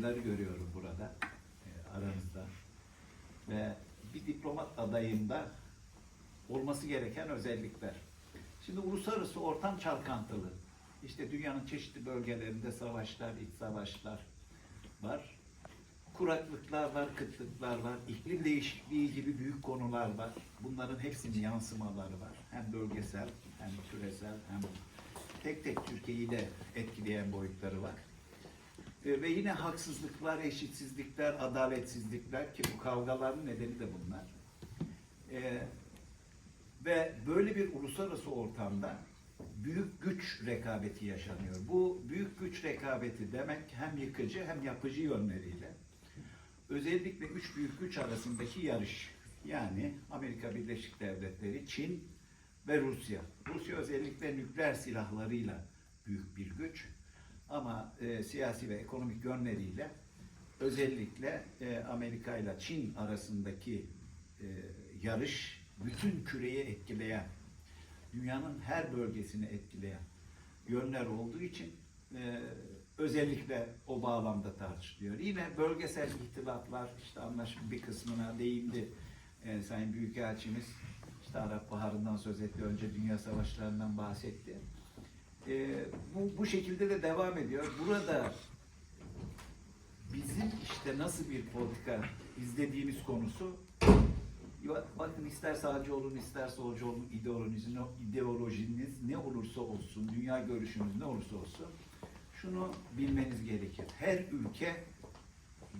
adayları görüyorum burada e, aranızda. Ve bir diplomat adayında olması gereken özellikler. Şimdi uluslararası ortam çalkantılı. İşte dünyanın çeşitli bölgelerinde savaşlar, iç savaşlar var. Kuraklıklar var, kıtlıklar var, iklim değişikliği gibi büyük konular var. Bunların hepsinin yansımaları var. Hem bölgesel, hem küresel, hem tek tek Türkiye'yi de etkileyen boyutları var. E, ve yine haksızlıklar, eşitsizlikler, adaletsizlikler ki bu kavgaların nedeni de bunlar. E, ve böyle bir uluslararası ortamda büyük güç rekabeti yaşanıyor. Bu büyük güç rekabeti demek hem yıkıcı hem yapıcı yönleriyle. Özellikle üç büyük güç arasındaki yarış. Yani Amerika Birleşik Devletleri, Çin ve Rusya. Rusya özellikle nükleer silahlarıyla büyük bir güç. Ama e, siyasi ve ekonomik yönleriyle özellikle e, Amerika ile Çin arasındaki e, yarış bütün küreyi etkileyen, dünyanın her bölgesini etkileyen yönler olduğu için e, özellikle o bağlamda tartışılıyor. Yine bölgesel ihtilaflar, işte anlaşma bir kısmına değindi e, Sayın Büyükelçimiz. İşte Arap Baharı'ndan söz etti, önce dünya savaşlarından bahsetti. E, bu, bu şekilde de devam ediyor. Burada bizim işte nasıl bir politika izlediğimiz konusu bakın ister sağcı olun ister solcu olun ideolojiniz, ideolojiniz ne olursa olsun, dünya görüşünüz ne olursa olsun şunu bilmeniz gerekir. Her ülke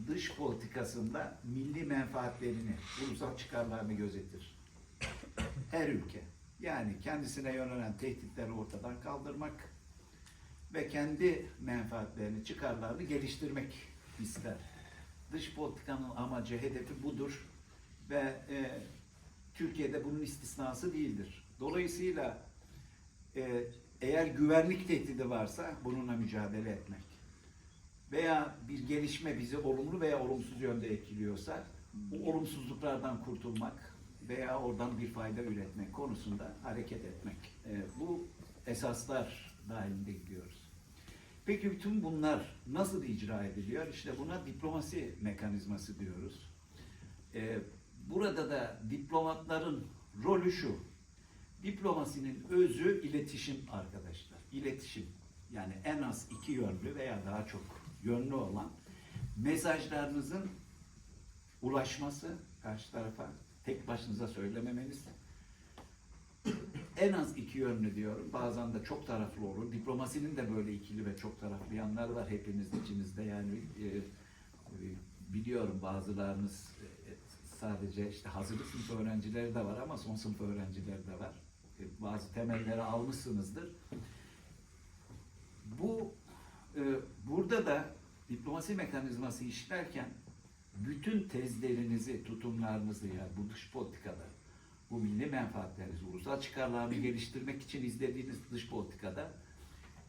dış politikasında milli menfaatlerini, ulusal çıkarlarını gözetir. Her ülke. Yani kendisine yönelen tehditleri ortadan kaldırmak ve kendi menfaatlerini, çıkarlarını geliştirmek ister. Dış politikanın amacı, hedefi budur ve e, Türkiye'de bunun istisnası değildir. Dolayısıyla e, eğer güvenlik tehdidi varsa bununla mücadele etmek veya bir gelişme bizi olumlu veya olumsuz yönde etkiliyorsa bu olumsuzluklardan kurtulmak veya oradan bir fayda üretmek konusunda hareket etmek. E, bu esaslar dahilinde gidiyoruz. Peki bütün bunlar nasıl icra ediliyor? İşte buna diplomasi mekanizması diyoruz. E, burada da diplomatların rolü şu. Diplomasinin özü iletişim arkadaşlar. İletişim. Yani en az iki yönlü veya daha çok yönlü olan mesajlarınızın ulaşması karşı tarafa tek başınıza söylememeniz en az iki yönlü diyorum. Bazen de çok taraflı olur. Diplomasinin de böyle ikili ve çok taraflı yanları var hepimiz içimizde. Yani e, biliyorum bazılarınız e, sadece işte hazırlık sınıf öğrencileri de var ama son sınıf öğrencileri de var. E, bazı temelleri almışsınızdır. Bu e, burada da diplomasi mekanizması işlerken bütün tezlerinizi, tutumlarınızı yani bu dış politikada, bu milli menfaatlerinizi, ulusal çıkarlarını geliştirmek için izlediğiniz dış politikada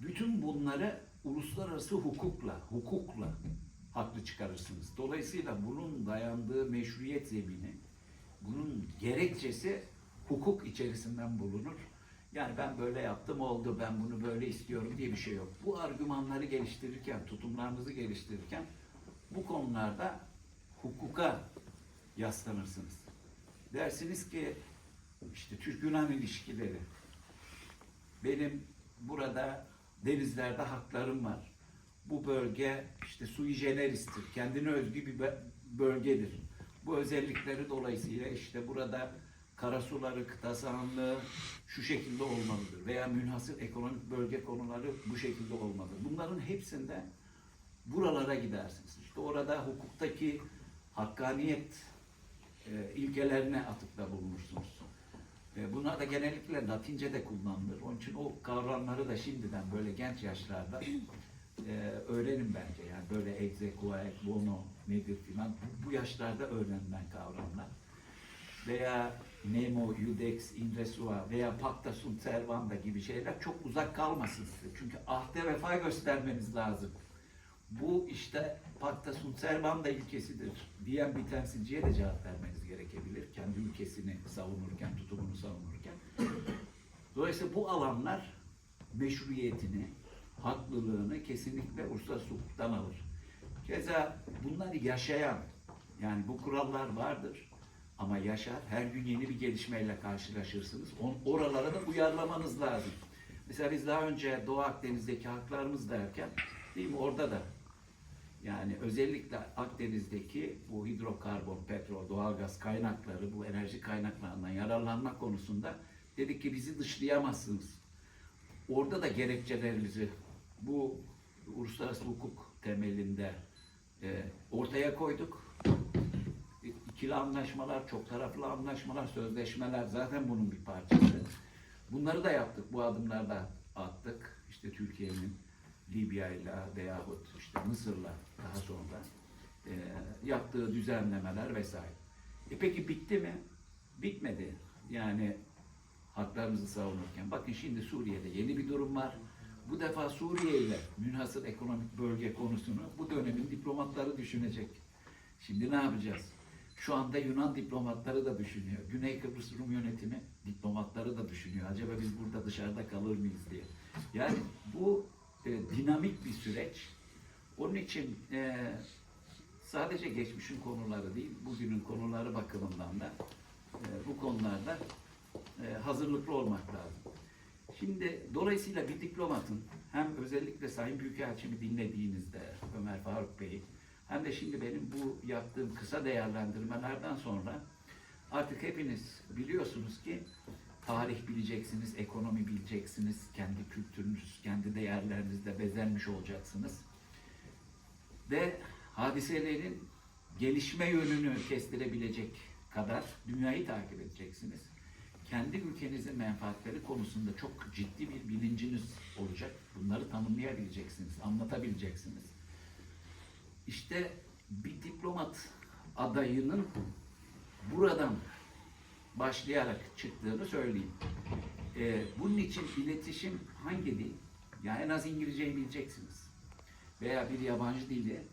bütün bunları uluslararası hukukla, hukukla haklı çıkarırsınız. Dolayısıyla bunun dayandığı meşruiyet zemini, bunun gerekçesi hukuk içerisinden bulunur. Yani ben böyle yaptım oldu, ben bunu böyle istiyorum diye bir şey yok. Bu argümanları geliştirirken, tutumlarınızı geliştirirken bu konularda hukuka yaslanırsınız. Dersiniz ki işte Türk-Yunan ilişkileri, benim burada denizlerde haklarım var. Bu bölge işte sui generis'tir, kendine özgü bir bölgedir. Bu özellikleri dolayısıyla işte burada karasuları, kıta sahanlığı şu şekilde olmalıdır veya münhasır ekonomik bölge konuları bu şekilde olmalıdır. Bunların hepsinde buralara gidersiniz. İşte orada hukuktaki hakkaniyet e, ilkelerine atıfta bulunursunuz. E, bunlar da genellikle Latince de kullanılır. Onun için o kavramları da şimdiden böyle genç yaşlarda e, öğrenin bence. Yani böyle exe, quae, bono nedir filan. Bu yaşlarda öğrenilen kavramlar. Veya Nemo, Judex, Indresua veya Pacta sunt servanda gibi şeyler çok uzak kalmasın size. Çünkü ahde vefa göstermeniz lazım. Bu işte Pacta sunt servanda ilkesidir diyen bir temsilciye de cevap vermeniz gerekebilir. Kendi ülkesini savunurken, tutumunu savunurken. Dolayısıyla bu alanlar meşruiyetini, haklılığını kesinlikle uluslararası hukuktan alır. Keza bunları yaşayan, yani bu kurallar vardır ama yaşar, her gün yeni bir gelişmeyle karşılaşırsınız. On, oralara da uyarlamanız lazım. Mesela biz daha önce Doğu Akdeniz'deki haklarımız derken, değil mi orada da yani özellikle Akdeniz'deki bu hidrokarbon, petrol, doğalgaz kaynakları, bu enerji kaynaklarından yararlanma konusunda dedik ki bizi dışlayamazsınız. Orada da gerekçelerimizi bu uluslararası hukuk temelinde e, ortaya koyduk. İkili anlaşmalar, çok taraflı anlaşmalar, sözleşmeler zaten bunun bir parçası. Bunları da yaptık, bu adımları da attık. İşte Türkiye'nin Libya ile veyahut işte Mısır'la daha sonra e, yaptığı düzenlemeler vesaire. E peki bitti mi? Bitmedi. Yani haklarımızı savunurken. Bakın şimdi Suriye'de yeni bir durum var. Bu defa Suriye ile münhasır ekonomik bölge konusunu bu dönemin diplomatları düşünecek. Şimdi ne yapacağız? Şu anda Yunan diplomatları da düşünüyor. Güney Kıbrıs Rum yönetimi diplomatları da düşünüyor. Acaba biz burada dışarıda kalır mıyız diye. Yani bu e, dinamik bir süreç. Onun için e, sadece geçmişin konuları değil, bugünün konuları bakımından da e, bu konularda e, hazırlıklı olmak lazım. Şimdi dolayısıyla bir diplomatın hem özellikle Sayın Büyükelçimi dinlediğinizde Ömer Faruk Bey'i hem de şimdi benim bu yaptığım kısa değerlendirmelerden sonra artık hepiniz biliyorsunuz ki tarih bileceksiniz, ekonomi bileceksiniz, kendi kültürünüz, kendi değerlerinizle bezenmiş olacaksınız. Ve hadiselerin gelişme yönünü kestirebilecek kadar dünyayı takip edeceksiniz. Kendi ülkenizin menfaatleri konusunda çok ciddi bir bilinciniz olacak. Bunları tanımlayabileceksiniz, anlatabileceksiniz. İşte bir diplomat adayının buradan başlayarak çıktığını söyleyeyim. Ee, bunun için iletişim hangi dil? Ya en az İngilizceyi bileceksiniz. Veya bir yabancı dili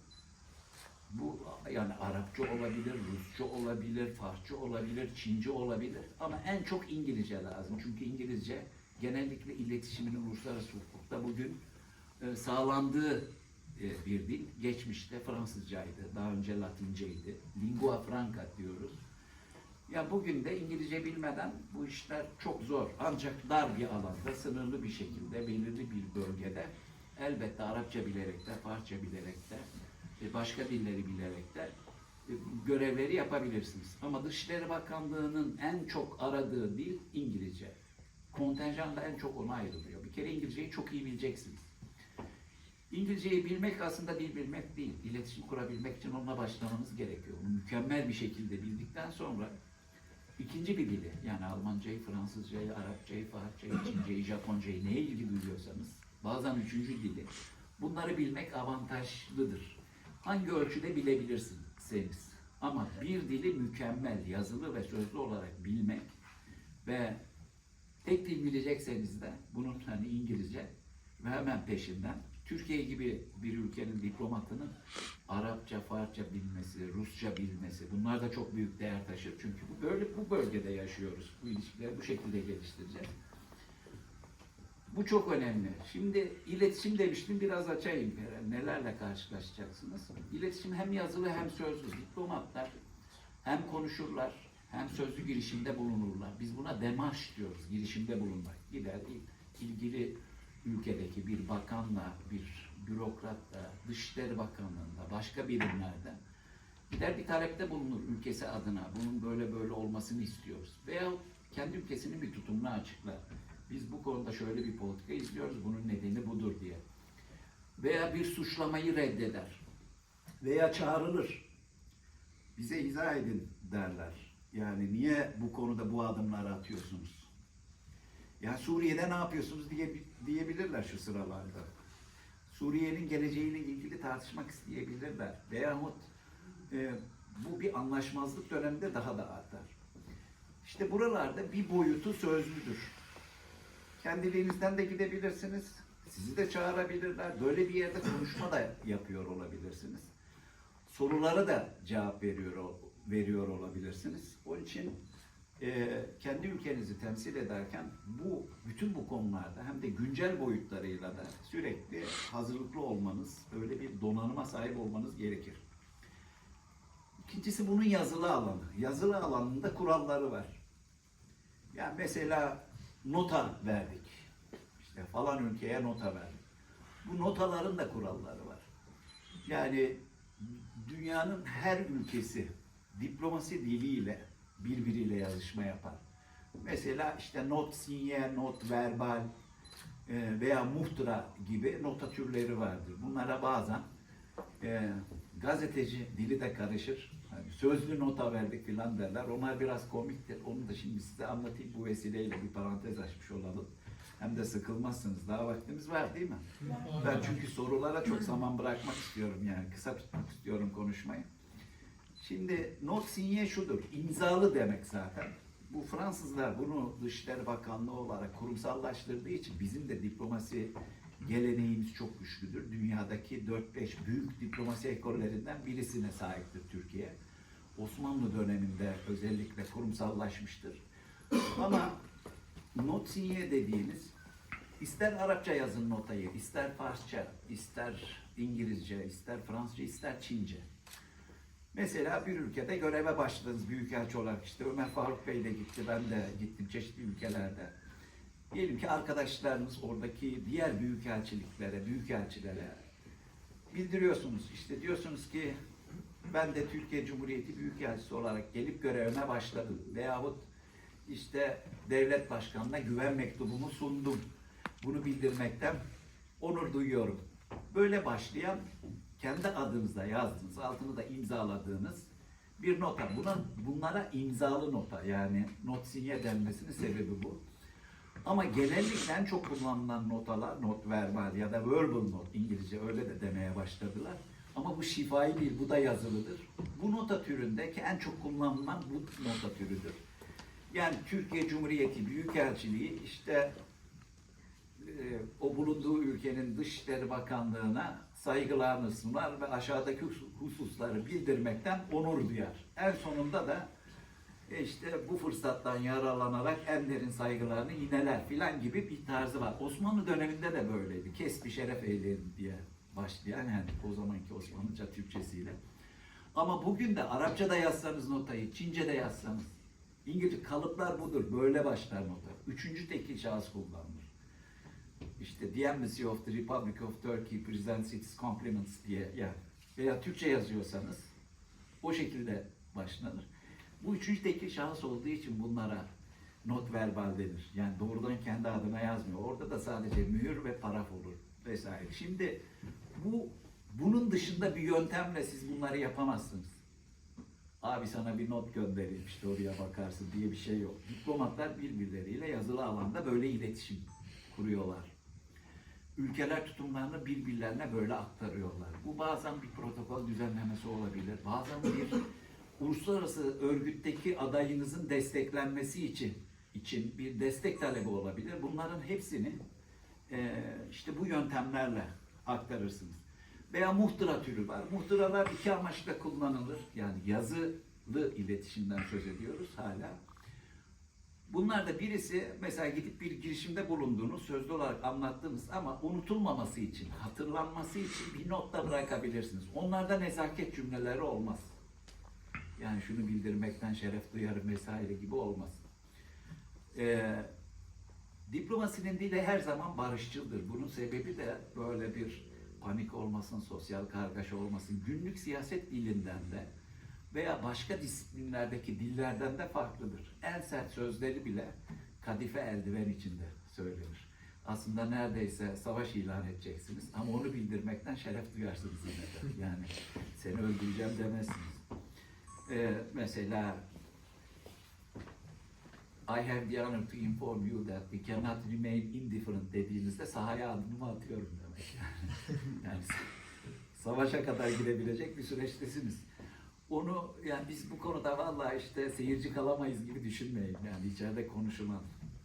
bu yani Arapça olabilir, Rusça olabilir, Farsça olabilir, Çince olabilir ama en çok İngilizce lazım. Çünkü İngilizce genellikle iletişimin uluslararası hukukta bugün e, sağlandığı e, bir dil. Geçmişte Fransızcaydı, daha önce Latinceydi. Lingua franca diyoruz. Ya bugün de İngilizce bilmeden bu işler çok zor. Ancak dar bir alanda, sınırlı bir şekilde, belirli bir bölgede elbette Arapça bilerek de, Farsça bilerek de, e, başka dilleri bilerek de e, görevleri yapabilirsiniz. Ama Dışişleri Bakanlığı'nın en çok aradığı dil İngilizce. Kontenjan da en çok ona ayrılıyor. Bir kere İngilizceyi çok iyi bileceksiniz. İngilizceyi bilmek aslında dil bilmek değil. İletişim kurabilmek için onunla başlamanız gerekiyor. Onu mükemmel bir şekilde bildikten sonra ikinci bir dili yani Almancayı, Fransızcayı, Arapçayı, Farsçayı, Çinceyi, Japoncayı neye ilgi duyuyorsanız bazen üçüncü dili bunları bilmek avantajlıdır. Hangi ölçüde bilebilirsiniz. Ama bir dili mükemmel yazılı ve sözlü olarak bilmek ve tek dil bilecekseniz de bunun hani İngilizce ve hemen peşinden Türkiye gibi bir ülkenin diplomatının Arapça, Farsça bilmesi, Rusça bilmesi bunlar da çok büyük değer taşır. Çünkü bu böyle bu bölgede yaşıyoruz. Bu ilişkileri bu şekilde geliştireceğiz. Bu çok önemli. Şimdi iletişim demiştim biraz açayım. Nelerle karşılaşacaksınız? İletişim hem yazılı hem sözlü. Diplomatlar hem konuşurlar hem sözlü girişimde bulunurlar. Biz buna demarş diyoruz. Girişimde bulunmak. Gider il- ilgili ülkedeki bir bakanla, bir bürokratla, Dışişleri Bakanlığı'nda, başka birimlerde gider bir talepte bulunur ülkesi adına. Bunun böyle böyle olmasını istiyoruz. Veya kendi ülkesinin bir tutumunu açıklar. Biz bu konuda şöyle bir politika izliyoruz, bunun nedeni budur diye. Veya bir suçlamayı reddeder. Veya çağrılır. Bize izah edin derler. Yani niye bu konuda bu adımları atıyorsunuz? Ya Suriye'de ne yapıyorsunuz diye diyebilirler şu sıralarda. Suriye'nin geleceğiyle ilgili tartışmak isteyebilirler. Veyahut e, bu bir anlaşmazlık döneminde daha da artar. İşte buralarda bir boyutu sözlüdür. Kendiliğinizden de gidebilirsiniz. Sizi de çağırabilirler. Böyle bir yerde konuşma da yapıyor olabilirsiniz. Sorulara da cevap veriyor veriyor olabilirsiniz. Onun için e, kendi ülkenizi temsil ederken bu bütün bu konularda hem de güncel boyutlarıyla da sürekli hazırlıklı olmanız, öyle bir donanıma sahip olmanız gerekir. İkincisi bunun yazılı alanı. Yazılı alanında kuralları var. Yani mesela nota verdik. İşte falan ülkeye nota verdik. Bu notaların da kuralları var. Yani dünyanın her ülkesi diplomasi diliyle birbiriyle yazışma yapar. Mesela işte not sinye, not verbal e, veya muhtıra gibi nota türleri vardır. Bunlara bazen e, gazeteci dili de karışır. Hani sözlü nota verdik filan derler. Onlar biraz komiktir. Onu da şimdi size anlatayım bu vesileyle bir parantez açmış olalım. Hem de sıkılmazsınız. Daha vaktimiz var değil mi? Ben çünkü sorulara çok zaman bırakmak istiyorum yani. Kısa tutmak istiyorum konuşmayı. Şimdi not sinye şudur. imzalı demek zaten. Bu Fransızlar bunu Dışişleri Bakanlığı olarak kurumsallaştırdığı için bizim de diplomasi geleneğimiz çok güçlüdür. Dünyadaki 4-5 büyük diplomasi ekollerinden birisine sahiptir Türkiye. Osmanlı döneminde özellikle kurumsallaşmıştır. Ama not sinye dediğimiz ister Arapça yazın notayı, ister Farsça, ister İngilizce, ister Fransızca, ister Çince. Mesela bir ülkede göreve başladınız büyükelçi olarak işte Ömer Faruk Bey de gitti, ben de gittim çeşitli ülkelerde. Diyelim ki arkadaşlarınız oradaki diğer büyükelçiliklere, büyükelçilere bildiriyorsunuz. İşte diyorsunuz ki ben de Türkiye Cumhuriyeti Büyükelçisi olarak gelip görevime başladım. Veyahut işte devlet başkanına güven mektubumu sundum. Bunu bildirmekten onur duyuyorum. Böyle başlayan kendi adınıza yazdığınız, altını da imzaladığınız bir nota. Buna, bunlara imzalı nota yani not sinye denmesinin sebebi bu. Ama genellikle en çok kullanılan notalar, not verbal ya da verbal not İngilizce öyle de demeye başladılar. Ama bu şifai değil, bu da yazılıdır. Bu nota türündeki en çok kullanılan bu nota türüdür. Yani Türkiye Cumhuriyeti Büyükelçiliği işte e, o bulunduğu ülkenin Dışişleri Bakanlığı'na saygılarını sunar ve aşağıdaki hus- hususları bildirmekten onur duyar. En sonunda da işte bu fırsattan yararlanarak en derin saygılarını yineler filan gibi bir tarzı var. Osmanlı döneminde de böyleydi. Kes bir şeref eyleyin diye başlayan yani o zamanki Osmanlıca Türkçesiyle. Ama bugün de Arapça da yazsanız notayı, Çince de yazsanız, İngilizce kalıplar budur. Böyle başlar nota. Üçüncü tekil şahıs kullanılır. İşte The Embassy of the Republic of Turkey presents its compliments diye yani veya Türkçe yazıyorsanız o şekilde başlanır. Bu üçüncü tekil şahıs olduğu için bunlara not verbal denir. Yani doğrudan kendi adına yazmıyor. Orada da sadece mühür ve paraf olur vesaire. Şimdi bu bunun dışında bir yöntemle siz bunları yapamazsınız. Abi sana bir not göndereyim işte oraya bakarsın diye bir şey yok. Diplomatlar birbirleriyle yazılı alanda böyle iletişim kuruyorlar. Ülkeler tutumlarını birbirlerine böyle aktarıyorlar. Bu bazen bir protokol düzenlemesi olabilir. Bazen bir uluslararası örgütteki adayınızın desteklenmesi için için bir destek talebi olabilir. Bunların hepsini eee, işte bu yöntemlerle aktarırsınız. Veya muhtıra türü var. Muhtıralar iki amaçla kullanılır. Yani yazılı iletişimden söz ediyoruz hala. Bunlar da birisi mesela gidip bir girişimde bulunduğunuz, sözlü olarak anlattığınız ama unutulmaması için, hatırlanması için bir not da bırakabilirsiniz. Onlarda nezaket cümleleri olmaz. Yani şunu bildirmekten şeref duyarım vesaire gibi olmaz. Ee, diplomasinin dili her zaman barışçıldır. Bunun sebebi de böyle bir panik olmasın, sosyal kargaşa olmasın, günlük siyaset dilinden de veya başka disiplinlerdeki dillerden de farklıdır. En sert sözleri bile kadife eldiven içinde söylenir. Aslında neredeyse savaş ilan edeceksiniz ama onu bildirmekten şeref duyarsınız yine. Yani seni öldüreceğim demezsiniz. Ee, mesela I have the honor to inform you that we cannot remain indifferent dediğinizde sahaya adımımı atıyorum demek. yani savaşa kadar gidebilecek bir süreçtesiniz. Onu yani biz bu konuda vallahi işte seyirci kalamayız gibi düşünmeyin. Yani içeride konuşulan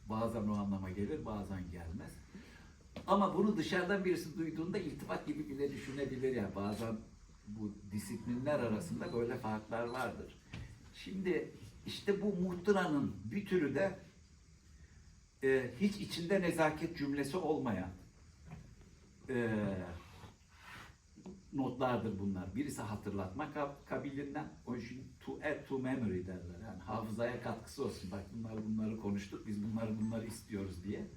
bazen o anlama gelir bazen gelmez. Ama bunu dışarıdan birisi duyduğunda iltifat gibi bile düşünebilir yani bazen bu disiplinler arasında böyle farklar vardır. Şimdi işte bu muhtıranın bir türü de e, hiç içinde nezaket cümlesi olmayan e, notlardır bunlar. Birisi hatırlatma kab- kabilinden, o için to add to memory derler. Yani hafızaya katkısı olsun. Bak bunları bunları konuştuk, biz bunları bunları istiyoruz diye.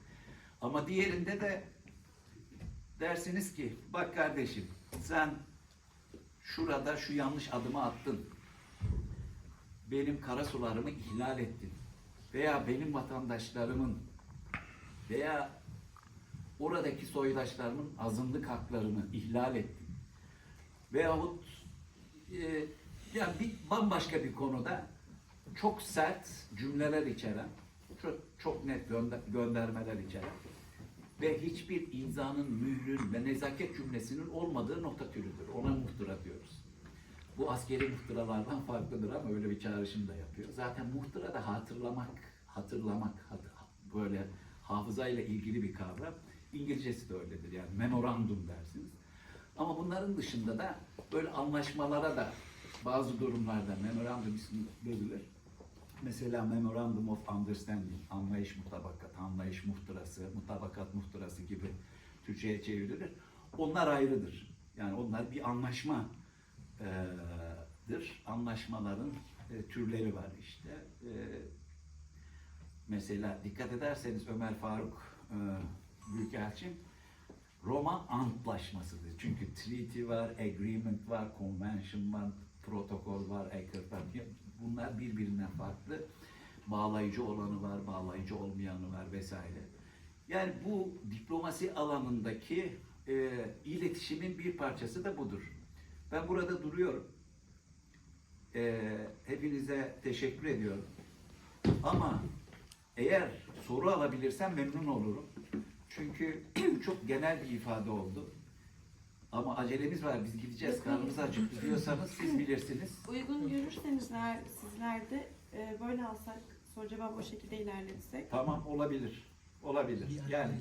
Ama diğerinde de dersiniz ki, bak kardeşim sen şurada şu yanlış adımı attın. Benim karasularımı ihlal ettin. Veya benim vatandaşlarımın veya oradaki soydaşlarımın azınlık haklarını ihlal ettin. Veyahut e, yani bir bambaşka bir konuda çok sert cümleler içeren, çok, çok net gönder- göndermeler içeren ve hiçbir imzanın, mührün ve nezaket cümlesinin olmadığı nokta türüdür. Ona muhtıra diyoruz. Bu askeri muhtıralardan farklıdır ama öyle bir çağrışım da yapıyor. Zaten muhtıra da hatırlamak, hatırlamak, hat- böyle hafızayla ilgili bir kavram. İngilizcesi de öyledir yani memorandum dersiniz. Ama bunların dışında da böyle anlaşmalara da bazı durumlarda memorandum ismi verilir. Mesela Memorandum of Understanding, anlayış mutabakat, anlayış muhtırası, mutabakat muhtırası gibi Türkçe'ye çevrilir. Onlar ayrıdır. Yani onlar bir anlaşma eee,dır. Anlaşmaların türleri var işte. Mesela dikkat ederseniz Ömer Faruk Büyükelçim Roma Antlaşması'dır. Çünkü treaty var, agreement var, convention var, protokol var, accord var. Bunlar birbirinden farklı. Bağlayıcı olanı var, bağlayıcı olmayanı var vesaire. Yani bu diplomasi alanındaki e, iletişimin bir parçası da budur. Ben burada duruyorum. E, hepinize teşekkür ediyorum. Ama eğer soru alabilirsem memnun olurum. Çünkü çok genel bir ifade oldu. Ama acelemiz var, biz gideceğiz, karnımız acıktı diyorsanız siz bilirsiniz. Uygun görürseniz eğer sizler de e, böyle alsak soru cevap o şekilde ilerletsek. Tamam olabilir, olabilir. Yani